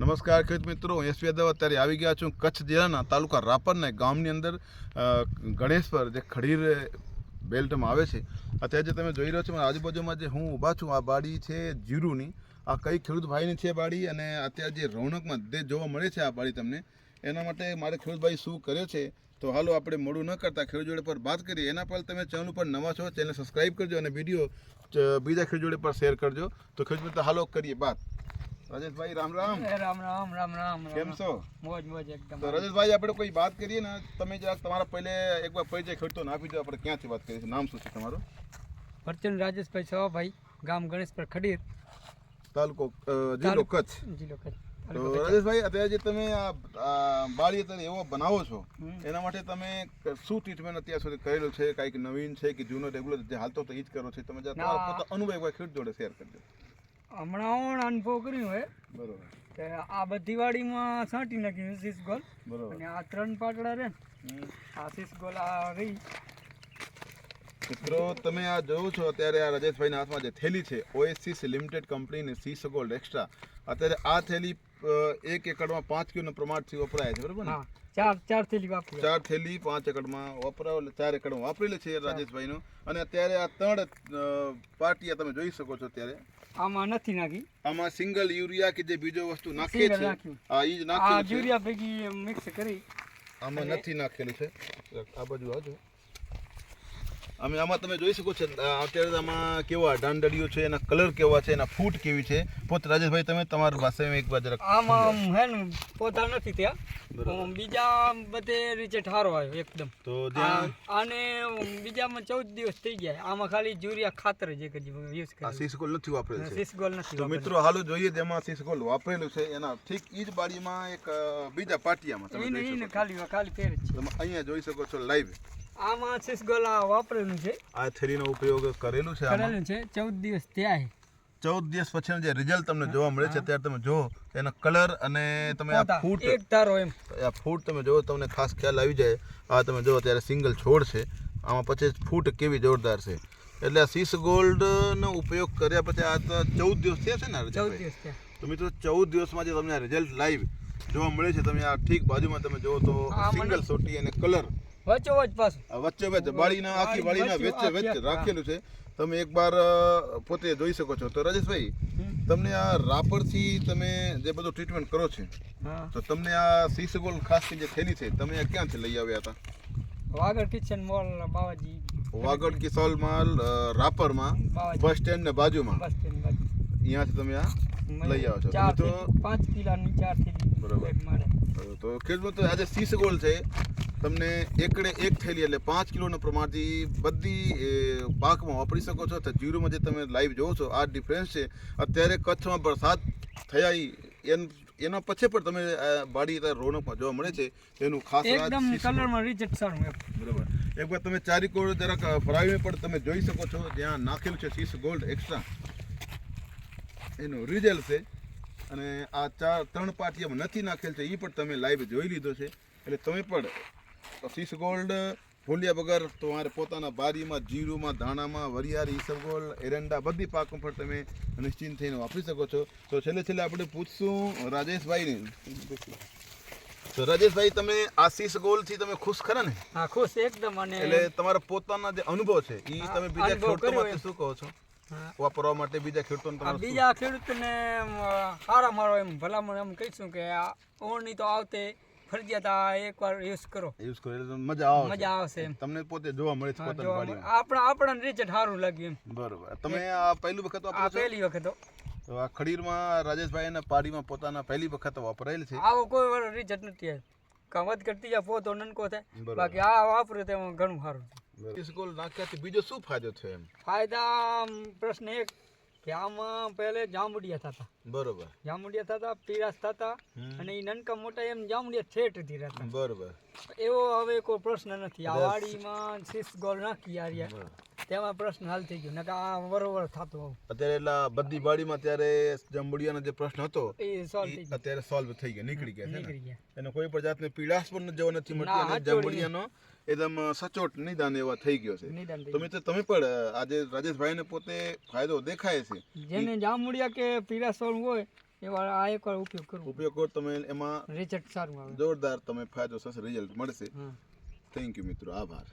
નમસ્કાર ખેડૂત મિત્રો, હું એસ યાદવ અત્યારે આવી ગયા છું કચ્છ જિલ્લાના તાલુકા રાપરના ગામની અંદર ગણેશપર જે ખડીર બેલ્ટમાં આવે છે. અત્યારે જે તમે જોઈ રહ્યો છો, મારા આજુબાજુમાં જે હું ઊભા છું, આ બાડી છે જીરુની. આ કઈ ખેડૂત ભાઈની છે બાડી અને અત્યારે જે રોનકમાં જે જોવા મળે છે આ બાડી તમને, એના માટે મારે ખેડૂતભાઈ શું કર્યો છે, તો હાલો આપણે મોડું ન કરતા ખેડૂત જોડે પર વાત કરીએ. એના પર તમે ચેનલ ઉપર નવા છો ચેનલ સબસ્ક્રાઈબ કરજો અને વીડિયો બીજા ખેડૂત જોડે પર શેર કરજો. તો ખેડૂત હાલો કરીએ વાત. રાજેશભાઈ રામ રામ. રામ રામ રામ રામ કેમ. છો? મોજ મોજ એકદમ. તો રાજેશભાઈ આપણે કોઈ વાત કરીએ ને તમે જરાક તમારા પહેલે એકવાર પરિચય ખેડતો ને આપી દો આપણે ક્યાંથી વાત કરીએ નામ શું છે તમારું? ભરચંદ રાજેશભાઈ છવાભાઈ ગામ ગણેશપર ખડીર. તાલુકો જિલ્લો કચ્છ. જિલ્લો કચ્છ. તો રાજેશભાઈ અત્યારે જે તમે આ બાળી અત્યારે એવો બનાવો છો એના માટે તમે શું ટ્રીટમેન્ટ અત્યાર સુધી કરેલું છે? કાંઈક નવીન છે કે જૂનો રેગ્યુલર જે હાલતો તો એ જ કરો છો? તમે. પોતાનો અનુભવ એકવાર ખેડ જોડે શેર કરજો. હમણાં ઓણ અનુભવ કર્યો હોય બરોબર. આ બધી વાડીમાં છાંટી નાખ્યું શીશ ગોલ. બરોબર. અને આ ત્રણ પાટડા રે આ શીશ ગોલ આ રહી. મિત્રો તમે આ જોવો છો અત્યારે આ રજેશભાઈના હાથમાં જે થેલી છે ઓએસસીસ લિમિટેડ કંપનીની સીસ ગોલ્ડ એક્સ્ટ્રા. અત્યારે આ થેલી એક એકડમાં પાંચ કિલોના પ્રમાણથી વપરાય છે બરોબર ને? ચાર ચાર થેલી વાપરી. ચાર થેલી પાંચ એકડમાં વપરાવ એટલે ચાર એકડમાં વાપરેલી છે રાજેશભાઈનું. અને અત્યારે આ ત્રણ પાટિયા તમે જોઈ શકો છો અત્યારે. આમાં નથી નાખી. આમાં સિંગલ યુરિયા કે જે બીજો વસ્તુ નાખે છે. આ ઈ જ નાખેલું છે. યુરિયા ભેગી મિક્સ કરી. આમાં નથી નાખેલું છે. આ બાજુ આવજો અમે આમાં તમે જોઈ શકો છો અત્યારે આમાં કેવા દાંડડીઓ છે એના કલર કેવા છે એના ફૂટ કેવી છે. પોત રાજેશભાઈ તમે તમારી પાસે એક વાર જરાક આમાં હે ને પોતા નથી ત્યાં. બીજા બધે રીતે ઠારો આવ્યો એકદમ. તો અને બીજામાં ચૌદ દિવસ થઈ ગયા. આમાં ખાલી યુરિયા ખાતર જ એક જ યુઝ કરે સીસગોલ નથી વાપરેલું છે. સિસગોલ નથી તો મિત્રો હાલો જોઈએ તેમાં સીસગોલ વાપરેલું છે. એના ઠીક ઈ જ બાડીમાં એક બીજા પાટિયામાં તમે. ખાલી ખાલી ફેર છે. તમે અહીંયા જોઈ શકો છો લાઈવ આમાં સિસગોલ આ વાપરેલું છે. આ થેલીનો ઉપયોગ કરેલું છે આમાં. કરેલું છે. ચૌદ દિવસ થયા ચૌદ દિવસ પછીનું જે રિઝલ્ટ તમને જોવા મળે છે ત્યારે તમે જુઓ એનો કલર અને તમે આ ફૂટ એક તારો એમ. આ ફૂટ તમે જુઓ તમને ખાસ ખ્યાલ આવી જાય. આ તમે જુઓ ત્યારે સિંગલ છોડ છે. આમાં પછી ફૂટ કેવી જોરદાર છે. એટલે આ સીસ ગોલ્ડનો ઉપયોગ કર્યા પછી આ તો ચૌદ દિવસ થયા છે ને ચૌદ દિવસ તો મિત્રો ચૌદ દિવસમાં જે તમને રિઝલ્ટ લાઈવ જોવા મળે છે તમે આ ઠીક બાજુમાં તમે જુઓ તો સિંગલ સોટી અને કલર વચ્ચો વચ પાછું. વચ્ચે વચ્ચે બાળીના આખી બાળીના વચ્ચે વચ્ચે રાખેલું છે. તમે એકવાર વાર પોતે જોઈ શકો છો. તો રાજેશભાઈ તમને આ રાપરથી તમે જે બધું ટ્રીટમેન્ટ કરો છો તો તમને આ સીસગોલ ખાસ જે થેલી છે તમે આ ક્યાંથી લઈ આવ્યા હતા? Vagad kitchen mall Bawaji. વાગડ કિસોલ માલ રાપરમાં બસ સ્ટેન્ડ ને બાજુમાં. બસ સ્ટેન્ડ બાજુ. અહીંયાથી તમે આ લઈ આવો છો. તો પાંચ કિલાની ચાર થેલી બરાબર. તો ખેડૂત આજે સીસગોલ છે. તમને એકડે એક થેલી એટલે પાંચ કિલોના પ્રમાણથી બધી પાકમાં વાપરી શકો છો. તો જીરુમાં જે તમે લાઈવ જોવો છો આ ડિફરન્સ છે. અત્યારે કચ્છમાં વરસાદ થયા એન એના પછી પણ તમે બાડી રોનકમાં જોવા મળે છે. એનું ખાસ એકદમ કલરમાં રિઝલ્ટ સારું બરાબર. એકવાર તમે ચારી કોડ જરાક ફરાવીને પણ તમે જોઈ શકો છો. જ્યાં નાખેલું છે સીસ ગોલ્ડ એક્સ્ટ્રા એનું રિઝલ્ટ છે. અને આ ચાર ત્રણ પાટિયામાં નથી નાખેલ છે એ પણ તમે લાઈવ જોઈ લીધો છે. એટલે તમે પણ સીસ ગોલ્ડ ભૂલ્યા વગર તમારે પોતાના બારીમાં જીરુમાં ધાણામાં વરિયાળી ઈસબગોલ એરંડા બધી પાકો પણ તમે નિશ્ચિંત થઈને વાપરી શકો છો. તો છેલ્લે છેલ્લે આપણે પૂછશું રાજેશભાઈને. તો રાજેશભાઈ તમે આ સીસ ગોલ્ડથી તમે ખુશ ખરા ને? હા ખુશ એકદમ અને એટલે તમારા પોતાના જે અનુભવ છે એ તમે બીજા અનુભવ ખેડૂતો માટે શું કહો છો? વાપરવા માટે બીજા ખેડૂતોને? બીજા ખેડૂતને સારા મારો એમ ભલામણ એમ કહીશું કે આ ઓળણી તો આવતે ફરજિયાત આ એકવાર યુઝ કરો. યુઝ કરો એટલે મજા આવશે. મજા આવશે તમને પોતે જોવા મળે છે પોતાની વાડીમાં. આપણા આપણને રિઝલ્ટ સારું લાગ્યું એમ. બરોબર. તમે આ પહેલી વખત આ વાપરો છો? પહેલી વખત તો આ ખડીરમાં રાજેશભાઈ પાડીમાં પોતાના પહેલી વખત વાપરાયેલ છે? આવો કોઈ વાર રિઝલ્ટ નથી કમત કરતી જા પોતો નનકો થાય. બાકી આ વાપરે તો ઘણું સારું સ્કૂલ નાખ્યાથી બીજો શું ફાયદો થયો એમ? ફાયદા પ્રશ્ન એક. કે આમાં પહેલે જાંબુડિયા થતા. બરોબર. જાંબુડિયા થતા પીરાસ થતા અને એ નનકા મોટા એમ જાંબુડિયા ઠેઠથી રહેતા. બરોબર. એવો હવે કોઈ પ્રશ્ન નથી. આ વાડીમાં શીશ ગોળ નાખી બરોબર. તેમાં પ્રશ્ન હાલ થઈ ગયો. નકા આ વરોવર થતો અત્યારે એટલે બધી બાડીમાં ત્યારે જંબુડિયાનો જે પ્રશ્ન હતો એ સોલ્વ અત્યારે સોલ્વ થઈ ગયો નીકળી ગયા નીકળી ગયા. એને કોઈ પણ જાતની પીડાશ પણ જવા નથી મળતી અને જંબુડિયાનો એકદમ સચોટ નિદાન એવા થઈ ગયો છે. તો મિત્રો તમે પણ આજે રાજેશભાઈને પોતે ફાયદો દેખાય છે? જેને જાંબુડિયા કે વાળું હોય એવા આ એકવાર ઉપયોગ કરવો ઉપયોગ કરો તમે એમાં રિઝલ્ટ સારું આવે. જોરદાર તમે ફાયદો થશે રિઝલ્ટ મળશે. થેન્ક યુ મિત્રો. આભાર.